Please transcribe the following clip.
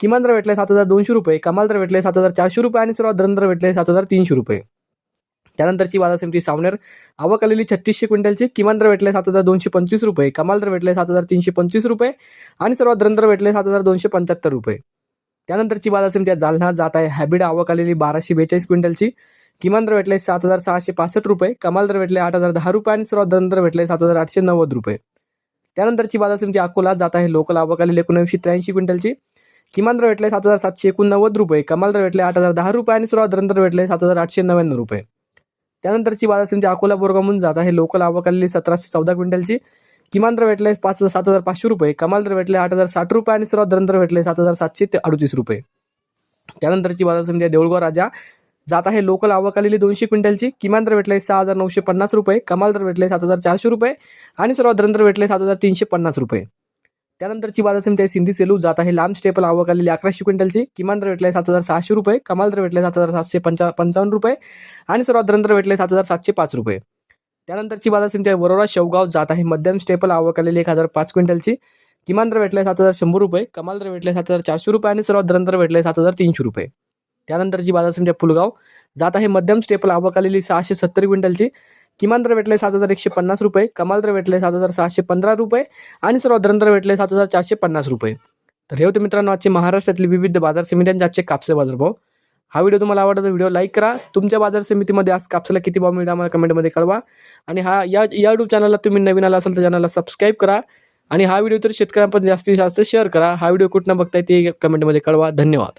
किमान दर भेटले सात हजार दोनशे रुपये कमाल दर भेटले सात हजार चारशे रुपये आणि सर्वात दर भेटले सात हजार तीनशे रुपये. त्यानंतरची बाजार समिती सावनेर आवक आलेली छत्तीसशे क्विंटलची किमान दर भेटले सात हजार दोनशे पंचवीस रुपये कमाल दर भेटले सात हजार तीनशे पंचवीस रुपये आणि सर्वात दर भेटले सात हजार दोनशे पंच्याहत्तर रुपये. त्यानंतरची बाजार समिती जालना जात आहे. हॅबिड आवक आलेली बाराशे बेचाळीस क्विंटलची किमान दर भेटले सात हजार सहाशे पासष्ट रुपये कमाल दर भेटले आठ हजार दहा रुपये आणि सर्वात दर दर भेटले सात हजार आठशे नव्वद रुपये. त्यानंतरची बाजार समिती अकोला जात आहे. लोकल आवक आलेली एकोणऐंशी त्र्याऐंशी क्विंटलची किमान दर भेटले सात हजार सातशे एकोणनव्वद रुपये कमाल दर भेटले आठ हजार दहा रुपये आणि सर्वात दर दर भेटले सात हजार आठशे नव्याण्णव रुपये. त्यानंतरची बाजार समिती अकोला बोरगामून जात आहे. लोकल आवकलेली सतराशे चौदा क्विंटलची. किमान दर भेटले पाच हजार सात हजार पाचशे रुपये कमाल दर भेटले आठ हजार साठ रुपये आणि सर्वात दर भेटले सात हजार सातशे ते अडतीस रुपये. त्यानंतरची बाजार समिती आहे देऊळगाव राजा. जात आहे लोकल आवक आलेली दोनशे क्विंटलची. किमान दर भेटले सहा हजार नऊशे पन्नास रुपये कमाल दर भेटले सात हजार चारशे रुपये आणि सर्वात दर भेटले सात हजार तीनशे पन्नास रुपये. त्यानंतरची बाजार समिती आहे सिंधी सेलू. जात आहे लांब स्टेपल. आवक आलेली अकराशे क्विंटलची. किमान दर भेटले सात हजार सहाशे रुपये. कमाल दर भेटले सात हजार सातशे पंचा पंचावन्न रुपये. आणि सर्वात दरंदर भेटले सात हजार सातशे पाच रुपये. त्यानंतरची बाजार समिती आहे वरोरा शेवगाव. जात आहे मध्यम स्टेपल. आवक आलेली एक हजार पाच क्विंटलची. किमान दर भेटले सात हजार शंभर रुपये. कमाल दर भेटले सात हजार चारशे रुपये. आणि सर्वात दरंदर भेटलाय भेटले सात हजार तीनशे रुपये. त्यानंतरची बाजार समिती आहे पुलगाव जात आहे मध्यम स्टेपल. आवक आलेली सहाशे सत्तर क्विंटलची. किमान दर भेटले सात हजार एकशे पन्नास रुपये कमाल दर भेटले सात हजार सहाशे पंधरा रुपये आणि सर्वात दर भेटले सात हजार चारशे पन्नास रुपये. तर हे होते मित्रांनो आजचे महाराष्ट्रातले विविध बाजार समित्यांचे आजचे कापसे बाजारभाव हा व्हिडिओ तुम्हाला आवडला तर व्हिडिओ लाईक करा. तुमच्या बाजार समितीमध्ये आज कापसाला किती भाव मिळाला आम्हाला कमेंटमध्ये कळवा. आणि हा या या यूट्यूब चॅनलला तुम्ही नवीन आला असाल तर चॅनलला सबस्क्राईब करा. आणि हा व्हिडिओ तर शेतकऱ्यांपर्यंत जास्तीत जास्त शेअर करा. हा व्हिडिओ कुठनं बघताय ते कमेंटमध्ये कळवा. धन्यवाद.